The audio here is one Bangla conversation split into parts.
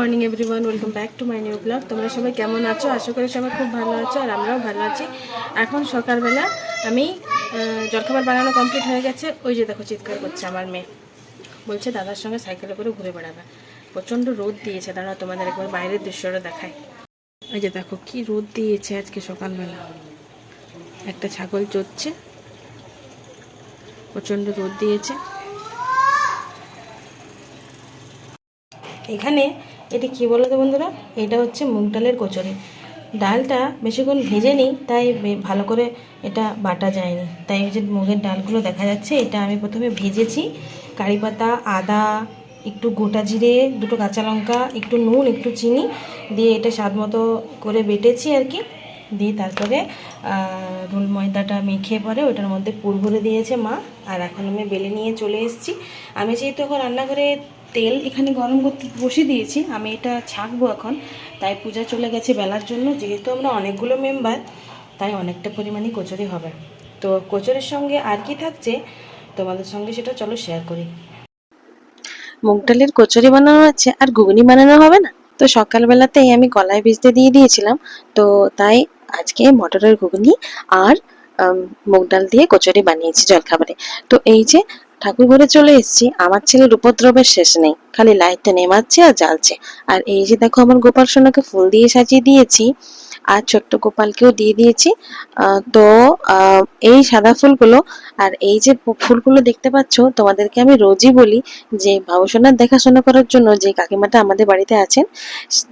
Morning everyone welcome back to my new blog তোমরা সবাই কেমন আছো? আশা করি সবাই খুব ভালো আছো আর আমরাও ভালো আছি। এখন সকালবেলা আমি জলখাবার বানানো কমপ্লিট হয়ে গেছে। ওই যে দেখো, চিৎকার করছে আমার মেয়ে। বলছে, দাদার সঙ্গে সাইকেলে করে ঘুরে বেড়াবে। প্রচণ্ড রোদ দিয়েছে। দাঁড়া তোমাদের একবার বাইরের দৃশ্যটা দেখায় ওই যে দেখো, কি রোদ দিয়েছে আজকে সকালবেলা। একটা ছাগল চড়ছে। প্রচণ্ড রোদ দিয়েছে। এখানে এটি কি বলো তো বন্ধুরা? এটা হচ্ছে মুগ ডালের কচুরি। ডালটা বেশিক্ষণ ভেজে নিই, তাই ভালো করে এটা বাটা যায়নি। তাই যে মুগের ডালগুলো দেখা যাচ্ছে, এটা আমি প্রথমে ভেজেছি। কারি পাতা, আদা, একটু গোটা জিরে, দুটো কাঁচা লঙ্কা, একটু নুন, একটু চিনি দিয়ে এটা স্বাদ মতো করে বেটেছি আর কি। দিয়ে তারপরে রোল ময়দাটা মেখে পরে ওটার মধ্যে পুর ভরে দিয়েছে মা। আর এখন আমি বেলে নিয়ে চলে এসেছি। আমি যেহেতু এখন রান্নাঘরে তেল এখানে গরম করতে বসিয়ে দিয়েছি। আমি এটা ছাঁকবো এখন। তাই পূজা চলে গেছে বেলার জন্য। যেহেতু আমরা অনেকগুলো মেম্বার, তাই অনেকটা পরিমাণে কচুরি হবে। তো কচুরির সঙ্গে আর কি থাকছে, তোমাদের সঙ্গে সেটা চলো শেয়ার করি। মুগ ডালের কচুরি বানানো আছে আর ঘুগনি বানানো হবে না। তো সকালবেলাতেই আমি কলাই ভিজতে দিয়ে দিয়েছিলাম। তো তাই আজকে মটরের ঘুগনি আর মুগ ডাল দিয়ে কচুরি বানিয়েছি জলখাবারে। তো এই যে ঠাকুর ঘরে চলে এসেছি। আমার ছেলের উপদ্রবের শেষ নেই। খালি লাইটটা নেমাচ্ছে আর জ্বালছে। আর এই যে দেখো আমার গোপাল সোনাকে ফুল দিয়ে সাজিয়ে দিয়েছি আর ছোট্ট গোপালকেও দিয়ে দিয়েছি। তো এই সাদা ফুলগুলো আর এই যে ফুলগুলো দেখতে পাচ্ছ, তোমাদেরকে আমি রোজই বলি যে বাবুসোনার দেখাশোনা করার জন্য যে কাকিমাটা আমাদের বাড়িতে আছেন,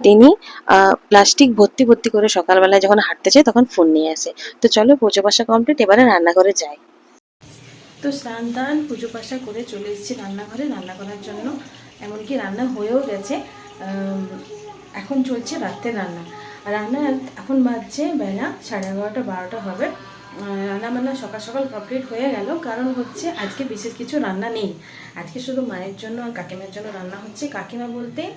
তিনি প্লাস্টিক ভর্তি ভর্তি করে সকালবেলায় যখন হাঁটতে যায় তখন ফুল নিয়ে আসে। তো চলো পুজো পাশা কমপ্লিট এবারে রান্নাঘরে যাই। তো স্নান টান পুজো পাশা করে চলে এসেছি রান্নাঘরে। রান্না করার জন্য এমনকি রান্না হয়েও গেছে। এখন চলছে রাত্রে রান্না। রান্না এখন বাজছে বেলা সাড়ে এগারোটা বারোটা হবে। আহ, রান্না বান্না সকাল সকাল কমপ্লিট হয়ে গেল। কারণ হচ্ছে আজকে বিশেষ কিছু রান্না নেই। আজকে শুধু মায়ের জন্য আর কাকিমার জন্য রান্না হচ্ছে কাকিমা বলতে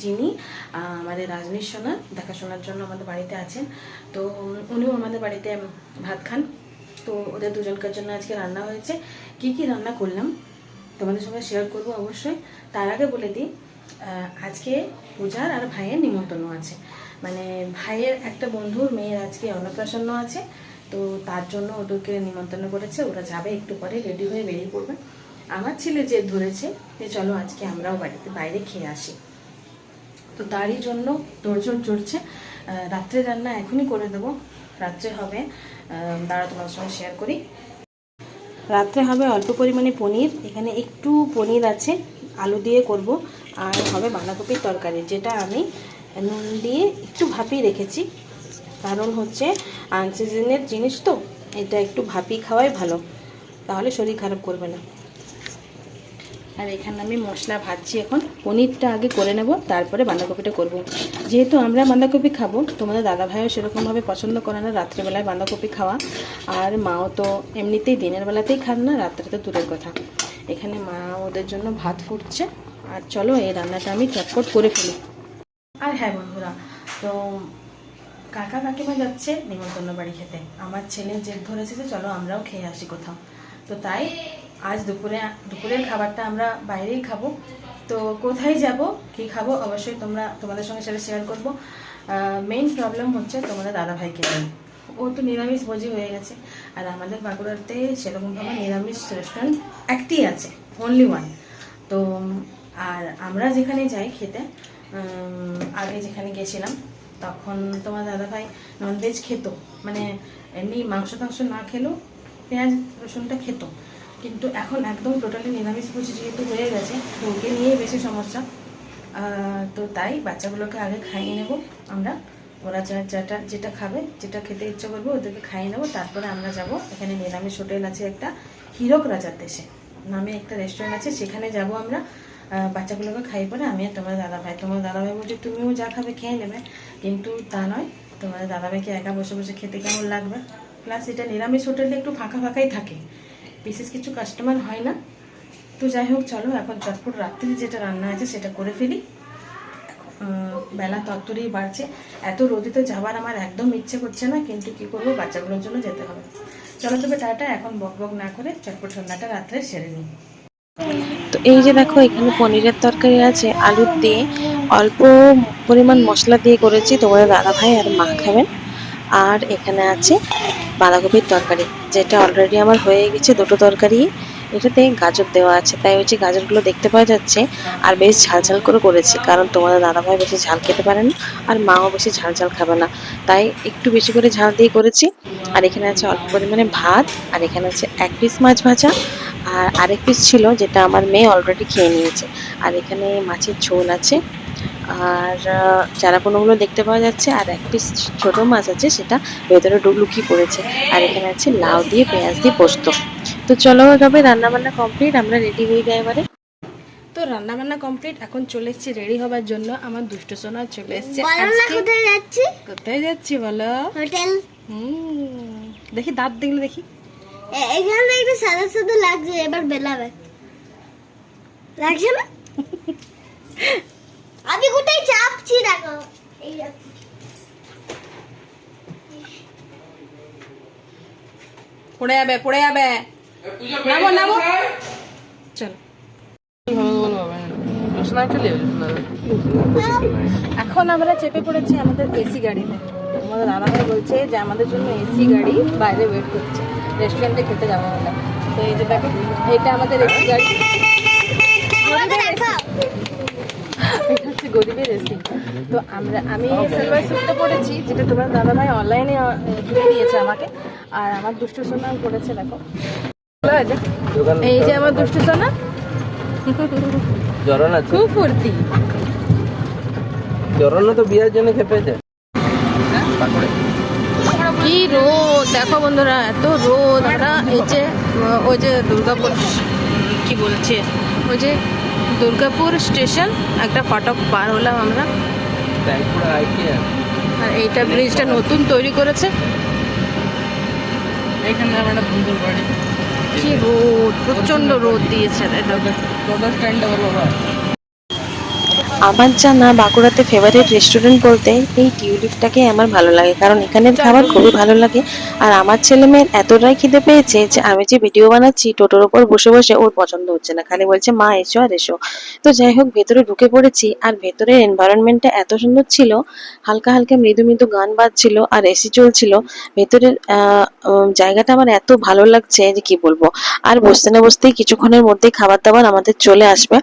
যিনি- আমাদের রাজনীশ সোনা দেখাশোনার জন্য আমাদের বাড়িতে আছেন। তো উনিও আমাদের বাড়িতে ভাত খান। তো ওদের দুজনকার জন্য আজকে রান্না হয়েছে। কি কি রান্না করলাম তোমাদের সঙ্গে শেয়ার করব অবশ্যই। তার আগে বলে দিই আজকে পূজার আর ভাইয়ের নিমন্ত্রণ আছে। মানে ভাইয়ের একটা বন্ধুর মেয়ের আজকে অন্নপ্রাশন আছে, তো তার জন্য ওদেরকে নিমন্ত্রণ করেছে। ওরা যাবে একটু পরে, রেডি হয়ে বেরিয়ে পড়বে। আমার ছেলে যে ধরেছে, যে চলো আজকে আমরাও বাড়িতে বাইরে খেয়ে আসি। তো তারই জন্য তোরজোর চড়ছে। রাত্রে রান্না এখনই করে দেবো। রাত্রে হবে দাঁড়া তোমার সঙ্গে শেয়ার করি। রাত্রে হবে অল্প পরিমাণে পনির, এখানে একটু পনির আছে, আলু দিয়ে করব, আর হবে বাঁধাকপির তরকারি, যেটা আমি নুন দিয়ে একটু ভাপিয়ে রেখেছি। কারণ হচ্ছে আনসিজনের জিনিস তো, এটা একটু ভাপিয়ে খাওয়াই ভালো, তাহলে শরীর খারাপ করবে না। আর এখানে আমি মশলা ভাজছি এখন। পনিরটা আগে করে নেব, তারপরে বাঁধাকপিটা করব। যেহেতু আমরা বাঁধাকপি খাব তোমাদের দাদা ভাইও সেরকমভাবে পছন্দ করে না রাত্রেবেলায় বাঁধাকপি খাওয়া। আর মাও তো এমনিতেই দিনের বেলাতেই খান না, রাত্রে তো দূরের কথা। এখানে মা ওদের জন্য ভাত ফুটছে। আর চলো এই রান্নাটা আমি চটপট করে ফেলি। আর হ্যাঁ বন্ধুরা, তো কাকা কাকিমা যাচ্ছে নিমন্ত্রণ বাড়ি খেতে। আমার ছেলে জেদ ধরেছে যে চলো আমরাও খেয়ে আসি কোথাও। তো তাই আজ দুপুরে, দুপুরের খাবারটা আমরা বাইরেই খাব। তো কোথায় যাব, কি খাব, অবশ্যই তোমরা তোমাদের সঙ্গে সেটা শেয়ার করব। মেইন প্রবলেম হচ্ছে তোমাদের দাদাভাইকে নিয়ে। ও তো নিরামিষ ভোজি হয়ে গেছে। আর আমাদের বাঁকুড়াতে সেরকমভাবে নিরামিষ রেস্টুরেন্ট একটি আছে অনলি ওয়ান তো, আর আমরা যেখানে যাই খেতে আগে যেখানে গেছিলাম, তখন তোমার দাদাভাই ননভেজ খেত। মানে এমনি মাংস টাংস না খেলেও পেঁয়াজ, রসুনটা খেত। কিন্তু এখন একদম টোটালি নিরামিষ ভোজি যেহেতু হয়ে গেছে, তো ওকে নিয়েই বেশি সমস্যা। তো তাই বাচ্চাগুলোকে আগে খাইয়ে নেব আমরা। ওরা যা, যেটা যেটা খাবে, যেটা খেতে ইচ্ছে করবে, ওদেরকে খাইয়ে নেব। তারপরে আমরা যাব, এখানে নিরামিষ হোটেল আছে একটা, হীরক রাজার দেশে নামে একটা রেস্টুরেন্ট আছে, সেখানে যাব আমরা। বাচ্চাগুলোকে খাইয়ে পরে আমি আর তোমার দাদাভাই তোমার দাদাভাই বলছে, তুমিও যা খাবে খেয়ে নেবে। কিন্তু তা নয়, তোমার দাদাভাইকে একা বসে বসে খেতে কেমন লাগবে? প্লাস এটা নিরামিষ হোটেলে একটু ফাঁকা ফাঁকাই থাকে। বিশেষ কিছু কাস্টমার হয় না। তো যাই হোক, চলো এখন চটপট রাত্রি যেটা রান্না আছে সেটা করে ফেলি। বেলা তত্তরই বাড়ছে। এত রোদিতে যাবার আমার একদম ইচ্ছে করছে না, কিন্তু কি করব? বাচ্চাগুলোর জন্য যেতে হবে। চলো তবে টাটা, এখন বক বক না করে চটপট রান্নাটা রাত্রে সেরে নিই। তো এই যে দেখো, এখানে পনিরের তরকারি আছে, আলুর দিয়ে। অল্প পরিমাণ মশলা দিয়ে করেছি, তোমাদের দাদা ভাই আর মা খাবেন। আর এখানে আছে বাঁধাকপির তরকারি, যেটা অলরেডি আমার হয়ে গেছে দুটো তরকারি। এটাতে গাজর দেওয়া আছে, তাই হচ্ছে গাজরগুলো দেখতে পাওয়া যাচ্ছে, আর বেশ ঝাল ঝাল করে করেছি, কারণ তোমাদের দাদা ভাই বেশি ঝাল খেতে পারে না, আর মাও বেশি ঝাল ঝাল খাবে না। তাই একটু বেশি করে ঝাল দিয়ে করেছি, আর এখানে আছে অল্প পরিমাণে ভাত, আর এখানে আছে এক পিস মাছ ভাজা, আর আরেক পিস ছিল যেটা আমার মেয়ে অলরেডি খেয়ে নিয়েছে। আর এখানে মাছের ঝোল আছে আর আহ, চারাপোনাগুলো দেখতে পাওয়া যাচ্ছে আর এক পিস ছোট মাছ আছে সেটা ভেতরে ডু- লুকিয়ে পড়েছে। আর এখানে আছে লাউ দিয়ে পেঁয়াজ দিয়ে পোস্ত। তো চলো তবে রান্নাবান্না কমপ্লিট আমরা রেডি হয়ে যাই এবারে। তো রান্না বান্না কমপ্লিট এখন চলে এসেছি রেডি হবার জন্য। আমার দুষ্ট সোনা চলে এসেছে বলো না আজকে। কোথায় যাচ্ছি? কোথায় যাচ্ছি বলো? হোটেল। হুম দেখি দাঁত দেখলে দেখি। এখানে একটু সাদা সাদা লাগছে এবার বেলাবে। লাগছে না? আমি কোথায় চাপছি? দেখো। পড়ে যাবে পড়ে যাবে। নামো নামো। চলো। এখন আমরা চেপে পড়েছি আমাদের এসি গাড়িতে। আমাদের দাদাভাই বলছে যে আমাদের জন্য এসি গাড়ি বাইরে ওয়েট করছে। রেস্টুরেন্টে খেতে যাব আমরা। তো এই যে দেখো এটা আমাদের এসি গাড়ি। গরিবের এসি তো আমরা আমি সিলভার স্যুটটা পড়েছি যেটা তোমার দাদাভাই অনলাইনে কিনে দিয়েছে আমাকে। আর আমার দুষ্টু সোনা পড়েছে দেখো। এই যে আমার দুষ্টু সোনা। খুব ফুর্তি। জ্বরন তো বিয়ের জন্য খেপেছে। কি রোদ দেখো বন্ধুরা এত রোদ। আমরা এই যে ওই যে দুর্গাপুর কি বলছে? ওই যে দুর্গাপুর স্টেশন একটা ফটক পার হলাম আমরা। আর এইটা ব্রিজটা নতুন তৈরি করেছে। এখানে আমার একটা সুন্দর বাড়ি। কি রোদ প্রচণ্ড রোদ দিয়েছে। স্ট্যান্ডে বাবা আমার জানা বাঁকুড়াতে ফেভারিট রেস্টুরেন্ট বলতে এই টিউলিপটাকে আমার ভালো লাগে। কারণ এখানের খাবার খুবই ভালো লাগে। আর আমার ছেলে মেয়ের এতটাই খিদে পেয়েছে যে আমি যে ভিডিও বানাচ্ছি, টোটোর ওপর বসে বসে ওর পছন্দ হচ্ছে না। খালি বলছে, মা, এসো আর এসো। তো যাই হোক, ভেতরে ঢুকে পড়েছি। আর ভেতরের এনভায়রনমেন্টটা এত সুন্দর ছিল, হালকা হালকা মৃদু মৃদু গান বাজছিল আর এসি চলছিল। ভেতরের জায়গাটা আমার এত ভালো লাগছে যে কি বলব। আর বসতে না বসতেই কিছুক্ষণের মধ্যেই খাবার দাবার আমাদের চলে আসবে।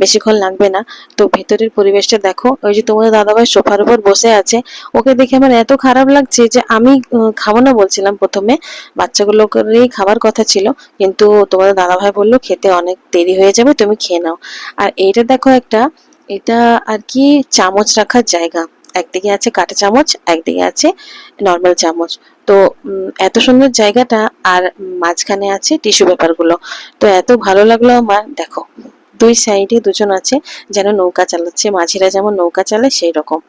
বেশিক্ষণ লাগবে না। তো ভেতরের পরিবেশটা দেখো। ওই যে তোমাদের দাদাভাই সোফার উপর বসে আছে। ওকে দেখে আমার এত খারাপ লাগছে যে আমি খাব না বলছিলাম প্রথমে। বাচ্চাগুলোকেই খাবার কথা ছিল, কিন্তু তোমাদের দাদাভাই বলল, খেতে অনেক দেরি হয়ে যাবে, তুমি খেয়ে নাও। আর এইটা দেখো একটা, এটা আর কি চামচ রাখার জায়গা। একদিকে আছে কাঁটা চামচ, একদিকে আছে নর্মাল চামচ। তো এত সুন্দর জায়গাটা আর মাঝখানে আছে টিস্যু পেপারগুলো। তো এত ভালো লাগল আমার, দেখো। দুই সাইডে দুজন আছে যেন নৌকা চালাচ্ছে, মাঝিরা যেমন নৌকা চালায় সেই রকম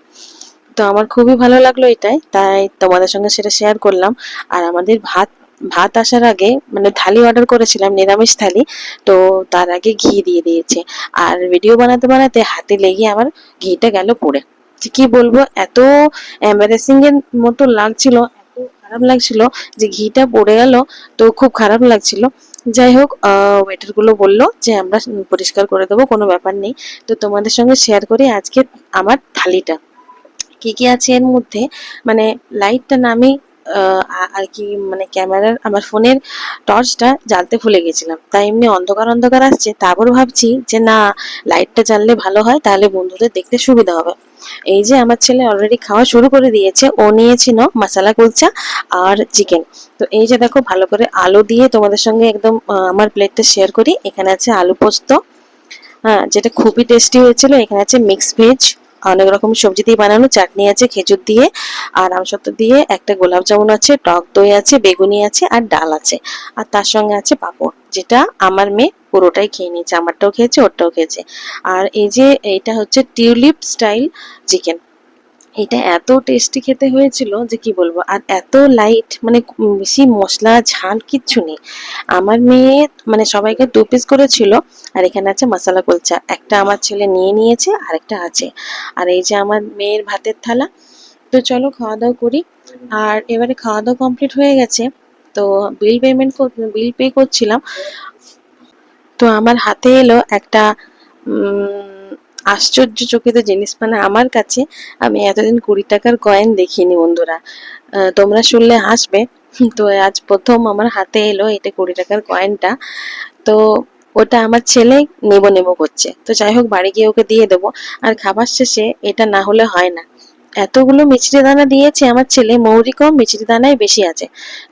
তো আমার খুবই ভালো লাগল এটাই, তাই তোমাদের সঙ্গে সেটা শেয়ার করলাম। আর আমাদের ভাত ভাত আসার আগে মানে থালি অর্ডার করেছিলাম, নিরামিষ থালি, তো তার আগে ঘি দিয়ে দিয়েছে। আর ভিডিও বানাতে বানাতে হাতে লেগে আমার ঘিটা গেল পড়ে। কি বলব, এত এম্বারেসিং এর মতো লাগছিল, এত খারাপ লাগছিল যে ঘিটা পড়ে গেল, তো খুব খারাপ লাগছিল। যাই হোক ওয়েটারগুলো বলল যে আমরা পরিষ্কার করে দেবো কোনো ব্যাপার নেই। তো তোমাদের সঙ্গে শেয়ার করি আজকে আমার থালিটা। কি কি আছে এর মধ্যে? মানে লাইটটা না আমি আহ, আ- আর কি মানে ক্যামেরার আমার ফোনের টর্চটা জ্বালতে ভুলে গেছিলাম। তাই এমনি অন্ধকার অন্ধকার আসছে। তারপর ভাবছি যে না, লাইটটা জ্বাললে ভালো হয়, তাহলে বন্ধুদের দেখতে সুবিধা হবে। এই যে আমার ছেলে অলরেডি খাওয়া শুরু করে দিয়েছে। ও নিয়েছিল মশলা কুলচা আর চিকেন তো এই যে দেখো, ভালো করে আলু দিয়ে তোমাদের সঙ্গে একদম আমার প্লেটটা শেয়ার করি। এখানে আছে আলু পোস্ত। হ্যাঁ যেটা খুবই টেস্টি হয়েছিল। এখানে আছে মিক্স ভেজ অনেক রকম সবজি দিয়ে বানানো, চাটনি আছে, খেজুর দিয়ে, আর আমসত্ব দিয়ে একটা গোলাপ জামুন আছে, টক দই আছে, বেগুনি আছে, আর ডাল আছে। আর তার সঙ্গে আছে পাঁপড়, যেটা আমার মেয়ে পুরোটাই খেয়ে নিয়েছে, আমারটাও খেয়েছে, ওরটাও খেয়েছে। আর এই যে, এইটা হচ্ছে টিউলিপ স্টাইল চিকেন। এটা এত টেস্টি খেতে হয়েছিল যে কি বলব? আর এত লাইট মানে বেশি মশলা, ঝাল কিচ্ছু নেই। আমার মেয়ে মানে সবাইকে দু পিস করেছিল, আর এখানে আছে মশলা কুলচা একটা আমার ছেলে নিয়ে নিয়েছে, আরেকটা আছে। আর এই যে আমার মেয়ের ভাতের থালা, তো চলো খাওয়া দাওয়া করি। আর এবারে খাওয়া দাওয়া কমপ্লিট হয়ে গেছে, তো বিল পেমেন্ট বিল পে করছিলাম। তো আমার হাতে এলো একটা উম, আশ্চর্যচকিত জিনিস মানে আমার কাছে আমি এতদিন কুড়ি টাকার কয়েন দেখিনি বন্ধুরা। তোমরা শুনলে হাসবে। তো আজ প্রথম আমার হাতে এলো এটা কুড়ি টাকার কয়েনটা তো ওটা আমার ছেলে নেব নেব করছে। তো যাই হোক বাড়ি গিয়ে ওকে দিয়ে দেবো। আর খাবার শেষে এটা না হলে হয় না। এতগুলো মিচড়ি দানা দিয়েছে আমার ছেলে মৌরি কম মিচড়ি দানাই বেশি আছে।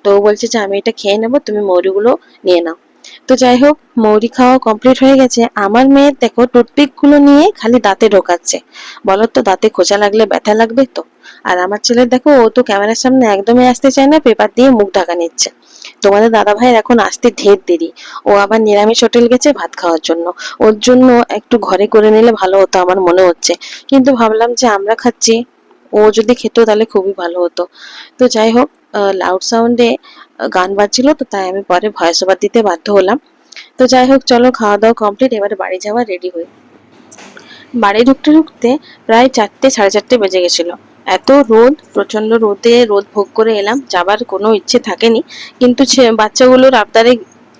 তো বলছে যে আমি এটা খেয়ে নেব তুমি মৌরিগুলো নিয়ে নাও। তো যাই হোক মৌরি খাওয়া কমপ্লিট হয়ে গেছে। আমার মেয়ের দেখো টুথপিকগুলো নিয়ে খালি দাঁতে ঢোকাচ্ছে। বলো তো দাঁতে খোঁচা লাগলে ব্যথা লাগবে তো? আর আমার ছেলে দেখো, ও তো ক্যামেরার সামনে একদমই আসতে চায় না, পেপার দিয়ে মুখ ঢাকা নিচ্ছে। তোমাদের দাদা ভাইয়ের এখন আসতে ঢের দেরি। ও আবার নিরামিষ হোটেল গেছে ভাত খাওয়ার জন্য। ওর জন্য একটু ঘরে করে নিলে ভালো হতো আমার মনে হচ্ছে। কিন্তু ভাবলাম যে আমরা খাচ্ছি। ও যদি খেত তাহলে খুবই ভালো হতো। তো যাই হোক লাউড সাউন্ডে গান বাজছিল, তো তাই আমি পরে ভয়েস ওভার দিতে বাধ্য হলাম। তো যাই হোক, চলো খাওয়া দাওয়া কমপ্লিট এবারে বাড়ি যাওয়া রেডি হই। বাড়ি ঢুকতে ঢুকতে প্রায় চারটে, সাড়ে চারটে বেজে গেছিল। এত রোদ প্রচণ্ড রোদে রোদ ভোগ করে এলাম, যাবার কোনো ইচ্ছে থাকেনি। কিন্তু বাচ্চাগুলোর আবদারে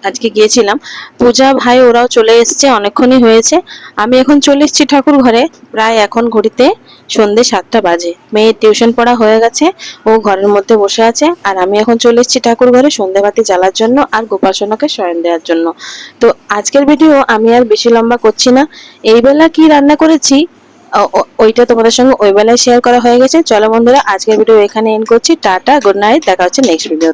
আজকে গিয়েছিলাম। পূজা ভাই, ওরাও চলে এসেছে, অনেকক্ষণই হয়েছে। আমি এখন চলে এসেছি ঠাকুর ঘরে। প্রায় এখন ঘড়িতে সন্ধে সাতটা বাজে। মেয়ের টিউশন পড়া হয়ে গেছে, ও ঘরের মধ্যে বসে আছে। আর আমি এখন চলে এসেছি ঠাকুর ঘরে সন্ধেবাতি জ্বালার জন্য আর গোপাসনাকে শয়ন দেওয়ার জন্য। তো আজকের ভিডিও আমি আর বেশি লম্বা করছি না। এই বেলা কি রান্না করেছি ওইটা তোমাদের সঙ্গে ওই বেলায় শেয়ার করা হয়ে গেছে। চলো বন্ধুরা, আজকের ভিডিও এখানে এন্ড করছি। টাটা গুড নাইট দেখা হচ্ছে নেক্সট ভিডিও